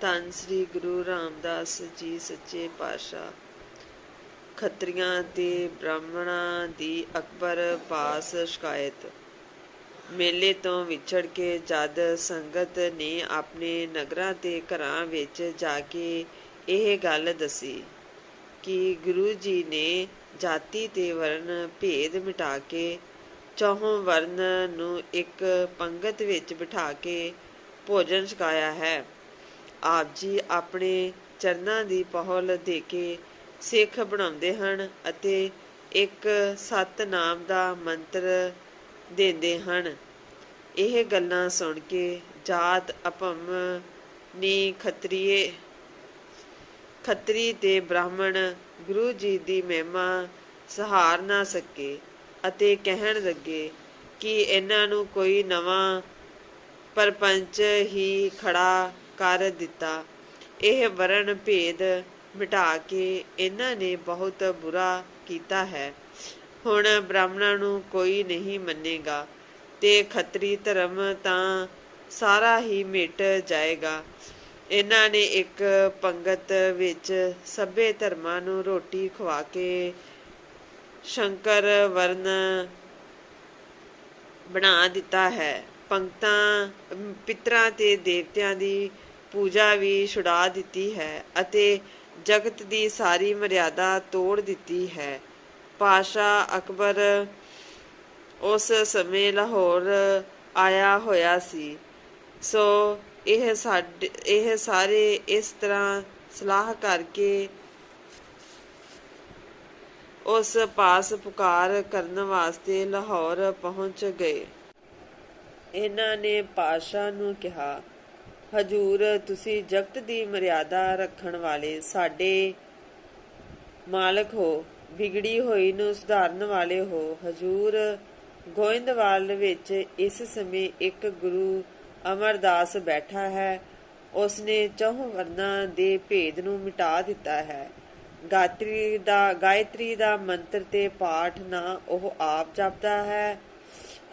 ਧੰਨ ਸ੍ਰੀ ਗੁਰੂ ਰਾਮਦਾਸ ਜੀ ਸੱਚੇ ਪਾਤਸ਼ਾਹ। ਖੱਤਰੀਆਂ ਤੇ ਬ੍ਰਾਹਮਣਾਂ ਦੀ ਅਕਬਰ ਪਾਸ ਸ਼ਿਕਾਇਤ। ਮੇਲੇ ਤੋਂ ਵਿਛੜ ਕੇ ਜਦ ਸੰਗਤ ਨੇ ਆਪਣੇ ਨਗਰਾਂ ਤੇ ਘਰਾਂ ਵਿੱਚ ਜਾ ਕੇ ਇਹ ਗੱਲ ਦੱਸੀ ਕਿ ਗੁਰੂ ਜੀ ਨੇ ਜਾਤੀ ਤੇ ਵਰਨ ਭੇਦ ਮਿਟਾ ਕੇ ਚੌਹਾਂ ਵਰਨ ਨੂੰ ਇੱਕ ਪੰਗਤ ਵਿੱਚ ਬਿਠਾ ਕੇ ਭੋਜਨ ਛਕਾਇਆ ਹੈ। ਆਪ ਜੀ ਆਪਣੇ ਚਰਨਾਂ ਦੀ ਪਹਲ ਦੇ ਕੇ ਸਿੱਖ ਬਣਾਉਂਦੇ ਹਨ ਅਤੇ ਇੱਕ ਸਤ ਨਾਮ ਦਾ ਮੰਤਰ ਦਿੰਦੇ ਹਨ। ਇਹ ਗੱਲਾਂ ਸੁਣ ਕੇ ਜਾਤ ਅਪਮ ਨੀ ਖੱਤਰੀਏ। ਖੱਤਰੀ ਤੇ ਬ੍ਰਾਹਮਣ ਗੁਰੂ ਜੀ ਦੀ ਮਹਿਮਾ ਸਹਾਰ ਨਾ ਸਕੇ ਅਤੇ ਕਹਿਣ ਲੱਗੇ ਕਿ ਇਹਨਾਂ ਨੂੰ ਕੋਈ ਨਵਾਂ ਪਰਪੰਚ ਹੀ ਖੜਾ ਕਰ ਦਿੱਤਾ। ਇਹ ਵਰਣ ਭੇਦ ਮਿਟਾ ਕੇ ਇਹਨਾਂ ਨੇ ਬਹੁਤ ਬੁਰਾ ਕੀਤਾ ਹੈ। ਹੁਣ ਬ੍ਰਾਹਮਣਾਂ ਨੂੰ ਕੋਈ ਨਹੀਂ ਮੰਨੇਗਾ ਤੇ ਖੱਤਰੀ ਧਰਮ ਤਾਂ ਸਾਰਾ ਹੀ ਮਿਟ ਜਾਏਗਾ। ਇਹਨਾਂ ਨੇ ਇੱਕ ਪੰਗਤ ਵਿੱਚ ਸਭੇ ਧਰਮਾਂ ਨੂੰ ਰੋਟੀ ਖਵਾ ਕੇ ਸ਼ੰਕਰ ਵਰਨ ਬਣਾ ਦਿੱਤਾ ਹੈ। ਪੰਕਤਾਂ ਅਮ, ਪਿਤਰਾਂ ਤੇ ਦੇਵਤਿਆਂ ਦੀ ਪੂਜਾ ਵੀ ਛੁਡਾ ਦਿੱਤੀ ਹੈ ਅਤੇ ਜਗਤ ਦੀ ਸਾਰੀ ਮਰਿਆਦਾ ਤੋੜ ਦਿੱਤੀ ਹੈ। ਪਾਸ਼ਾ ਅਕਬਰ ਉਸ ਸਮੇਂ ਲਾਹੌਰ ਆਇਆ ਹੋਇਆ ਸੀ। ਸੋ ਇਹ ਸਾਡੇ, ਇਹ ਸਾਰੇ ਇਸ ਤਰ੍ਹਾਂ ਸਲਾਹ ਕਰਕੇ ਉਸ ਪਾਸ ਪੁਕਾਰ ਕਰਨ ਵਾਸਤੇ ਲਾਹੌਰ ਪਹੁੰਚ ਗਏ। ਇਹਨਾਂ ਨੇ ਪਾਸ਼ਾ ਨੂੰ ਕਿਹਾ ਹਜੂਰ, ਤੁਸੀਂ ਜਗਤ ਦੀ ਮਰਿਆਦਾ ਰੱਖਣ ਵਾਲੇ ਸਾਡੇ ਮਾਲਕ ਹੋ, ਵਿਗੜੀ ਹੋਈ ਨੂੰ ਸੁਧਾਰਨ ਵਾਲੇ ਹੋ। ਹਜੂਰ ਗੋਇੰਦਵਾਲ ਵਿੱਚ ਇਸ ਸਮੇਂ ਇੱਕ ਗੁਰੂ ਅਮਰਦਾਸ ਬੈਠਾ ਹੈ। ਉਸਨੇ ਚੌਹ ਵਰਨਾ ਦੇ ਭੇਦ ਨੂੰ ਮਿਟਾ ਦਿੱਤਾ ਹੈ। ਗਾਇਤਰੀ ਦਾ ਗਾਇਤਰੀ ਦਾ ਮੰਤਰ ਤੇ ਪਾਠ ਨਾ ਉਹ ਆਪ ਜਪਦਾ ਹੈ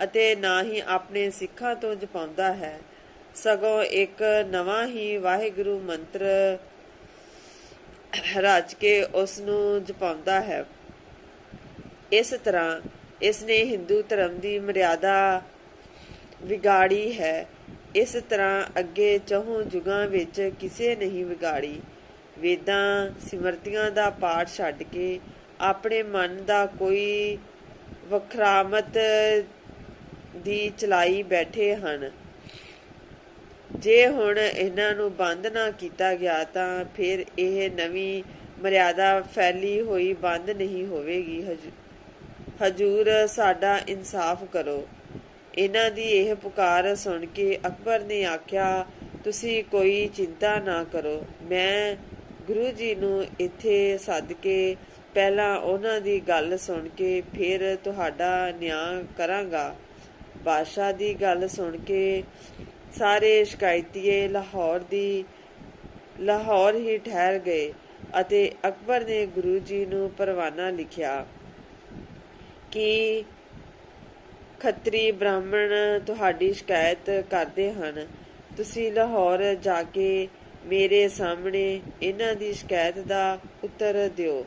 ਅਤੇ ਨਾ ਹੀ ਆਪਣੇ ਸਿੱਖਾਂ ਤੋਂ ਜਪਾਉਂਦਾ ਹੈ। ਸਗੋਂ ਇੱਕ ਨਵਾਂ ਹੀ ਵਾਹਿਗੁਰੂ ਮੰਤਰ ਰਚ ਕੇ ਉਸ ਨੂੰ ਜਪਾਉਂਦਾ ਹੈ। ਇਸ ਤਰ੍ਹਾਂ ਇਸ ਨੇ ਹਿੰਦੂ ਧਰਮ ਦੀ ਮਰਿਆਦਾ ਵਿਗਾੜੀ ਹੈ। ਇਸ ਤਰ੍ਹਾਂ ਅੱਗੇ ਚਹੁ ਜੁਗਾਂ ਵਿੱਚ ਕਿਸੇ ਨਹੀਂ ਵਿਗਾੜੀ। ਵੇਦਾਂ ਸਿਮਰਤੀਆਂ ਦਾ ਪਾਠ ਛੱਡ ਕੇ ਆਪਣੇ ਮਨ ਦਾ ਕੋਈ ਵਖਰਾਮਤ ਦੀ ਚਲਾਈ ਬੈਠੇ ਹਨ। ਜੇ ਹੁਣ ਇਹਨਾਂ ਨੂੰ ਬੰਦ ਨਾ ਕੀਤਾ ਗਿਆ ਤਾਂ ਫਿਰ ਇਹ ਨਵੀਂ ਮਰਿਆਦਾ ਫੈਲੀ ਹੋਈ ਬੰਦ ਨਹੀਂ ਹੋਵੇਗੀ। ਹਜੂ- ਹਜੂਰ ਸਾਡਾ ਇਨਸਾਫ ਕਰੋ। ਇਹਨਾਂ ਦੀ ਇਹ ਪੁਕਾਰ ਸੁਣ ਕੇ ਅਕਬਰ ਨੇ ਆਖਿਆ, ਤੁਸੀਂ ਕੋਈ ਚਿੰਤਾ ਨਾ ਕਰੋ। ਮੈਂ ਗੁਰੂ ਜੀ ਨੂੰ ਇੱਥੇ ਸੱਦ ਕੇ ਪਹਿਲਾਂ ਉਹਨਾਂ ਦੀ ਗੱਲ ਸੁਣ ਕੇ ਫਿਰ ਤੁਹਾਡਾ ਨਿਆਂ ਕਰਾਂਗਾ। ਬਾਦਸ਼ਾਹ ਦੀ ਗੱਲ ਸੁਣ ਕੇ ਸਾਰੇ ਸ਼ਿਕਾਇਤੀਏ ਲਾਹੌਰ ਦੀ, ਲਾਹੌਰ ਹੀ ਠਹਿਰ ਗਏ ਅਤੇ ਅਕਬਰ ਨੇ ਗੁਰੂ ਜੀ ਨੂੰ ਪਰਵਾਨਾ ਲਿਖਿਆ ਕਿ ਖੱਤਰੀ ਬ੍ਰਾਹਮਣ ਤੁਹਾਡੀ ਸ਼ਿਕਾਇਤ ਕਰਦੇ ਹਨ। ਤੁਸੀਂ ਲਾਹੌਰ ਜਾ ਕੇ ਮੇਰੇ ਸਾਹਮਣੇ ਇਹਨਾਂ ਦੀ ਸ਼ਿਕਾਇਤ ਦਾ ਉੱਤਰ ਦਿਓ।